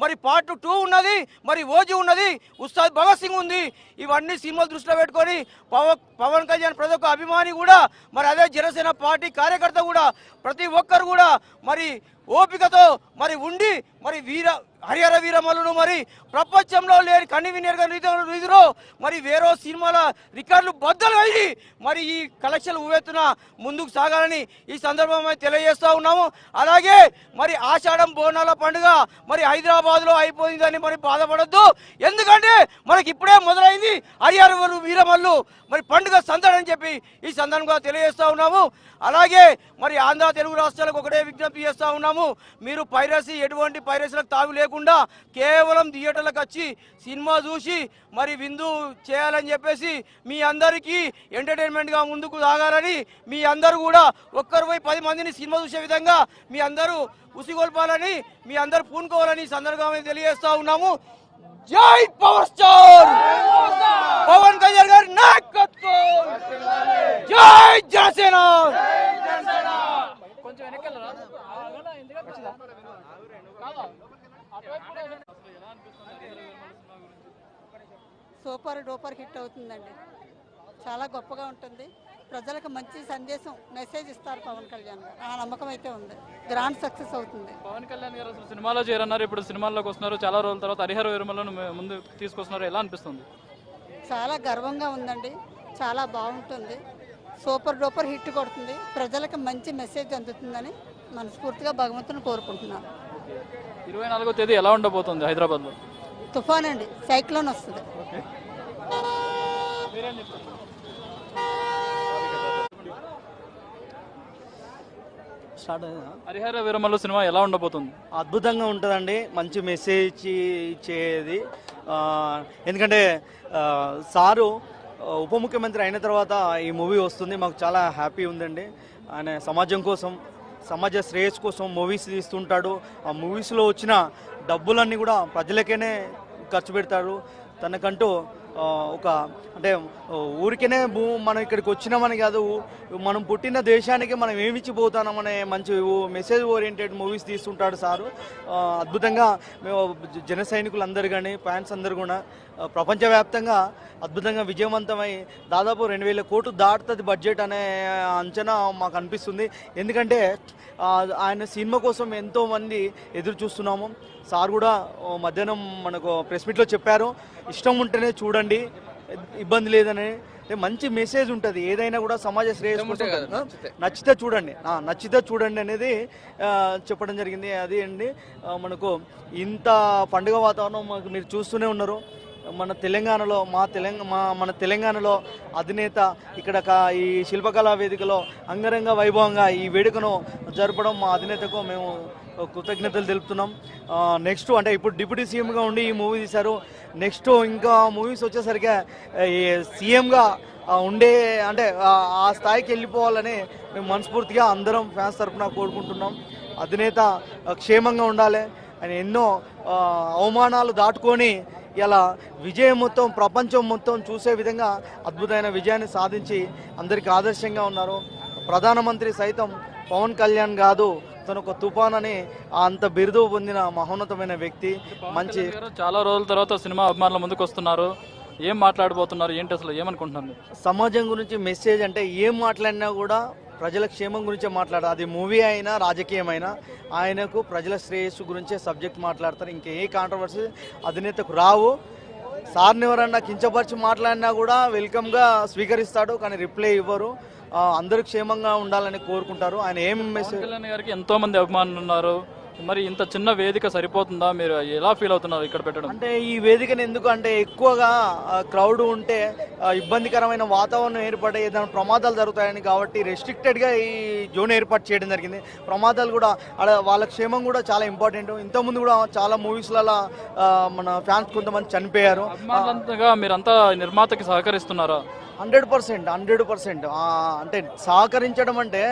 మరి part two ఉన్నది మరి ఓజీ ఉన్నది ఉస్తాద్ భగత్ సింగ్ ఉంది. ఇవన్నీ సినిమాలు దృష్టిలో పెట్టుకొని పవన్ పవన్ కళ్యాణ్ ప్రతి ఒక్క అభిమాని కూడా మరి అదే జనసేన పార్టీ కార్యకర్త కూడా ప్రతి ఒక్కరు కూడా మరి ఓపికతో మరి ఉండి మరి వీర హరిహర వీరమల్లును మరి ప్రపంచంలో లేని కన్ని వినియోగ రీతిలో మరి వేరే సినిమాల రికార్డులు బద్దలు అయ్యి మరి ఈ కలెక్షన్ ఉవ్వెత్తున ముందుకు సాగాలని ఈ సందర్భంగా తెలియజేస్తూ ఉన్నాము. అలాగే మరి ఆషాఢం బోనాల పండుగ మరి హైదరాబాద్లో అయిపోయిందని మరి బాధపడద్దు. ఎందుకంటే మనకి ఇప్పుడే మొదలైంది హరిహర వీరమల్లు మరి పండుగ సందడని చెప్పి ఈ సందర్భంగా తెలియజేస్తూ ఉన్నాము. అలాగే మరి ఆంధ్ర తెలుగు రాష్ట్రాలకు ఒకటే విజ్ఞప్తి చేస్తూ ఉన్నాము. మీరు పైరసీ ఎటువంటి పైరసీలకు తావి లేకుండా కేవలం థియేటర్లకు వచ్చి సినిమా చూసి మరి విందు చేయాలని చెప్పేసి మీ అందరికీ ఎంటర్టైన్మెంట్గా ముందుకు సాగాలని మీ అందరూ కూడా ఒక్కరు పోయి పది మందిని సినిమా చూసే విధంగా మీ అందరూ ఉసిగొల్పాలని మీ అందరూ పూనుకోవాలని సందర్భంగా తెలియజేస్తా ఉన్నాము. జై పవర్ స్టార్ పవన్ కళ్యాణ్ గారి నాయకత్వం జై జనసేన కొంచెం వెనకెళ్ళరా అలాగే ఎందుకంటే వచ్చిందా కాదా అటువైపు కూడా వెళ్ళండి. అసలు ఎలా అనిపిస్తుంది హరిహర వీరమల్లు సినిమా గురించి సూపర్ డూపర్ హిట్ అవుతుందండి. చాలా గొప్పగా ఉంటుంది. ప్రజలకు మంచి సందేశం మెసేజ్ ఇస్తారు పవన్ కళ్యాణ్ గారు. ఆ నమ్మకం అయితే ఉంది. గ్రాండ్ సక్సెస్ అవుతుంది. పవన్ కళ్యాణ్ గారు అసలు సినిమాలో చేరన్నారు ఇప్పుడు సినిమాల్లోకి వస్తున్నారు చాలా రోజుల తర్వాత హరిహర వీరమల్లను మే- ముందు తీసుకొస్తున్నారు. ఎలా అనిపిస్తుంది? చాలా గర్వంగా ఉందండి. చాలా బాగుంటుంది. సూపర్ డూపర్ హిట్ కొడుతుంది. ప్రజలకు మంచి మెసేజ్ అందుతుందని మనస్ఫూర్తిగా భగవంతుని కోరుకుంటున్నాను. ఇరవై నాలుగో తేదీ ఎలా ఉండబోతుంది హైదరాబాద్లో? తుఫాన్ అండి సైక్లోన్ వస్తుంది. స్టార్ట్? హరిహర వీరమల్లు సినిమా ఎలా ఉండబోతుంది? అద్భుతంగా ఉంటుందండి. మంచి మెసేజ్ ఇచ్చేది. ఎందుకంటే సారు ఉప ముఖ్యమంత్రి అయిన తర్వాత ఈ మూవీ వస్తుంది. మాకు చాలా హ్యాపీ ఉందండి. ఆయన సమాజం కోసం సమాజ శ్రేయస్ కోసం మూవీస్ తీస్తుంటాడు. ఆ మూవీస్లో వచ్చిన డబ్బులన్నీ కూడా ప్రజలకేనే ఖర్చు పెడతాడు. తనకంటూ ఒక అంటే ఊరికనే భూ మనం ఇక్కడికి వచ్చినామని కాదు మనం పుట్టిన దేశానికి మనం ఏమిచ్చిపోతామనే మంచి మెసేజ్ ఓరియంటెడ్ మూవీస్ తీస్తుంటాడు సారు. అద్భుతంగా మేము జన సైనికులందరూ కానీ ఫ్యాన్స్ అందరు కూడా ప్రపంచవ్యాప్తంగా అద్భుతంగా విజయవంతమై దాదాపు రెండు వేల కోట్లు దాటుతుంది బడ్జెట్ అనే అంచనా మాకు అనిపిస్తుంది. ఎందుకంటే ఆయన సినిమా కోసం ఎంతోమంది ఎదురు చూస్తున్నాము. సార్ కూడా మధ్యాహ్నం మనకు ప్రెస్ మీట్లో చెప్పారు. ఇష్టం ఉంటేనే చూడండి ఇబ్బంది లేదని అంటే మంచి మెసేజ్ ఉంటుంది. ఏదైనా కూడా సమాజ శ్రేయస్ నచ్చితే. చూడండి. నచ్చితే చూడండి అనేది చెప్పడం జరిగింది. అది అండి మనకు ఇంత పండుగ వాతావరణం మాకు మీరు చూస్తూనే ఉన్నారు. మన తెలంగాణలో మా తెలంగాణ మా మన తెలంగాణలో అధినేత ఇక్కడ ఈ శిల్పకళా వేదికలో అంగరంగ వైభవంగా ఈ వేడుకను జరపడం మా అధినేతకు మేము కృతజ్ఞతలు తెలుపుతున్నాం. నెక్స్ట్ అంటే ఇప్పుడు డిప్యూటీ సీఎంగా ఉండి ఈ మూవీ తీశారు. నెక్స్ట్ ఇంకా మూవీస్ వచ్చేసరికి సీఎంగా ఉండే అంటే ఆ- స్థాయికి వెళ్ళిపోవాలని మేము మనస్ఫూర్తిగా అందరం ఫ్యాన్స్ తరఫున కోరుకుంటున్నాం. అధినేత క్షేమంగా ఉండాలి. ఆయన ఎన్నో అవమానాలు దాటుకొని ఇలా విజయం మొత్తం ప్రపంచం మొత్తం చూసే విధంగా అద్భుతమైన విజయాన్ని సాధించి అందరికీ ఆదర్శంగా ఉన్నారు. ప్రధానమంత్రి సైతం పవన్ కళ్యాణ్ కాదు తను ఒక తుఫాన్ అని అంత బిరుదు పొందిన మహోన్నతమైన వ్యక్తి. మంచి చాలా రోజుల తర్వాత సినిమా అభిమానుల ముందుకు వస్తున్నారు. ఏం మాట్లాడబోతున్నారు? ఏంటి అసలు ఏమనుకుంటున్నారు? సమాజం గురించి మెసేజ్ అంటే ఏం మాట్లాడినా కూడా ప్రజల క్షేమం గురించే మాట్లాడారు అది మూవీ అయినా రాజకీయమైనా ఆయనకు ప్రజల శ్రేయస్సు గురించే సబ్జెక్ట్ మాట్లాడతారు. ఇంకే కాంట్రవర్సీ అధినేతకు రావు. సార్ని ఎవరన్నా కించపరిచి మాట్లాడినా కూడా వెల్కమ్గా స్వీకరిస్తాడు కానీ రిప్లై ఇవ్వరు. అందరూ క్షేమంగా ఉండాలని కోరుకుంటారు. ఆయన ఏం మెసేజ్ గారికి ఎంతో మంది అభిమానులు ఉన్నారు. మరి ఇంత చిన్న వేదిక సరిపోతుందా? మీరు ఎలా ఫీల్ అవుతున్నారు ఇక్కడ పెట్టడం? అంటే ఈ వేదికను ఎందుకు? అంటే ఎక్కువగా క్రౌడ్ ఉంటే ఇబ్బందికరమైన వాతావరణం ఏర్పడే ఏదైనా ప్రమాదాలు జరుగుతాయని కాబట్టి రెస్ట్రిక్టెడ్గా ఈ జోన్ ఏర్పాటు చేయడం జరిగింది. ప్రమాదాలు కూడా వాళ్ళ క్షేమం కూడా చాలా ఇంపార్టెంట్ ఇంతకుముందు కూడా చాలా మూవీస్లలో మన ఫ్యాన్స్ కొంతమంది చనిపోయారు. మీరంతా నిర్మాతకి సహకరిస్తున్నారా? Hundred percent hundred percent. అంటే సహకరించడం అంటే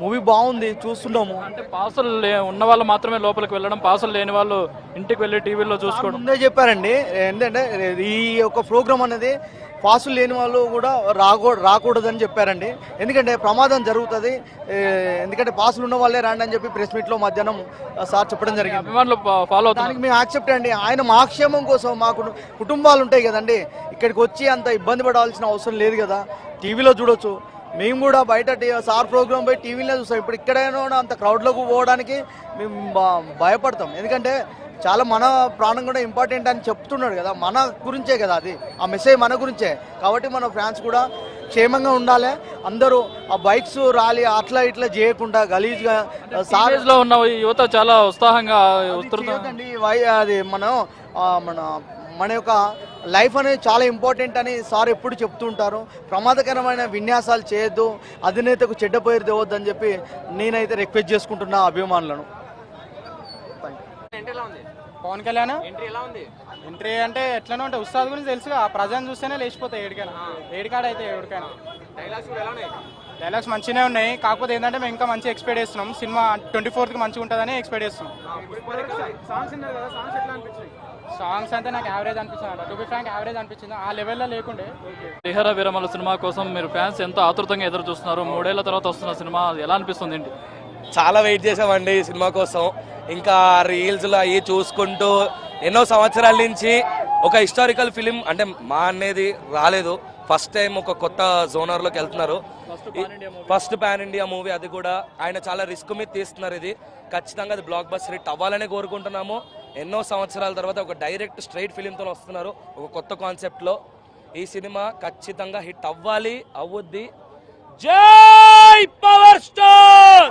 మూవీ బాగుంది చూస్తున్నాము అంటే పాసులు ఉన్న వాళ్ళు మాత్రమే లోపలికి వెళ్ళడం పాసులు లేని వాళ్ళు ఇంటికి వెళ్ళి టీవీలో చూసుకోవడం. ముందే చెప్పారండి ఏంటంటే ఈ యొక్క ప్రోగ్రామ్ అనేది పాసులు లేని వాళ్ళు కూడా రాకూ రాకూడదని చెప్పారండి. ఎందుకంటే ప్రమాదం జరుగుతుంది ఎందుకంటే పాసులు ఉన్న వాళ్ళే రాండి అని చెప్పి ప్రెస్ మీట్లో మధ్యాహ్నం సార్ చెప్పడం జరిగింది. అభిమానులు ఫాలో దానికి మేము యాక్సెప్ట్ అండి ఆయన మా క్షేమం కోసం మా కుటు- కుటుంబాలు ఉంటాయి కదండి ఇక్కడికి వచ్చి అంత ఇబ్బంది పడాల్సిన అవసరం లేదు కదా టీవీలో చూడొచ్చు. మేము కూడా బయట సార్ ప్రోగ్రామ్ పోయి టీవీలో చూస్తాం. ఇప్పుడు ఇక్కడైనా కూడా అంత క్రౌడ్లోకి పోవడానికి మేము బ- భయపడతాం. ఎందుకంటే చాలా మన ప్రాణం కూడా ఇంపార్టెంట్ అని చెప్తున్నాడు కదా. మన గురించే కదా అది. ఆ మెసేజ్ మన గురించే. కాబట్టి మన ఫ్యాన్స్ కూడా క్షేమంగా ఉండాలి. అందరూ ఆ బైక్స్ రాలి అట్లా ఇట్లా చేయకుండా గలీజ్గా సార్ Teenage లో ఉన్న యువత చాలా ఉత్సాహంగా అది మనం మన మన యొక్క లైఫ్ అనేది చాలా ఇంపార్టెంట్ అని సార్ ఎప్పుడు చెప్తుంటారు. ప్రమాదకరమైన విన్యాసాలు చేయొద్దు అధినేతకు చెడ్డ పేరు తేవద్దని చెప్పి నేనైతే రిక్వెస్ట్ చేసుకుంటున్నా అభిమానులను. పవన్ కళ్యాణ్? ఎంట్రీ ఎలా ఉంది? ఎంట్రీ అంటే ఎట్లనో ఉంటాయి ఉస్తాద్ గురించి తెలుసుగా ప్రజలను చూస్తేనే లేచిపోతాయి ఏడికైనా ఏడికాడ అయితే ఎవరికైనా డైలాగ్స్ మంచిగానే ఉన్నాయి? కాకపోతే ఏంటంటే మేము ఇంకా మంచి ఎక్స్పెక్ట్ చేస్తున్నాం. సినిమా ట్వంటీ ఫోర్త్కి మంచిగా ఉంటుందని ఎక్స్పెక్ట్ చేస్తున్నాం. సాంగ్స్ అంటే నాకు యావరేజ్ అనిపించింది టు బి ఫ్రాంక్ యావరేజ్ అనిపించింది. ఆ లెవెల్లో లేకుండే. హరిహర వీరమల సినిమా కోసం మీరు ఫ్యాన్స్ ఎంత ఆతృతంగా ఎదురు చూస్తున్నారు? మూడేళ్ళ తర్వాత వస్తున్న సినిమా అది ఎలా అనిపిస్తుంది ఏంటి? చాలా వెయిట్ చేసామండి ఈ సినిమా కోసం. ఇంకా రీల్స్లో అవి చూసుకుంటూ ఎన్నో సంవత్సరాల నుంచి ఒక హిస్టారికల్ ఫిలిం అంటే మా అనేది రాలేదు. ఫస్ట్ టైం ఒక కొత్త జోనర్లోకి వెళ్తున్నారు. ఫస్ట్ పాన్ ఇండియా మూవీ అది కూడా ఆయన చాలా రిస్క్ మీద తీస్తున్నారు ఇది. ఖచ్చితంగా అది బ్లాక్ బస్టర్ హిట్ అవ్వాలని కోరుకుంటున్నాము. ఎన్నో సంవత్సరాల తర్వాత ఒక డైరెక్ట్ స్ట్రైట్ ఫిలింతో వస్తున్నారు. ఒక కొత్త కాన్సెప్ట్లో ఈ సినిమా ఖచ్చితంగా హిట్ అవ్వాలి అవుద్ది. జై పవర్ స్టార్!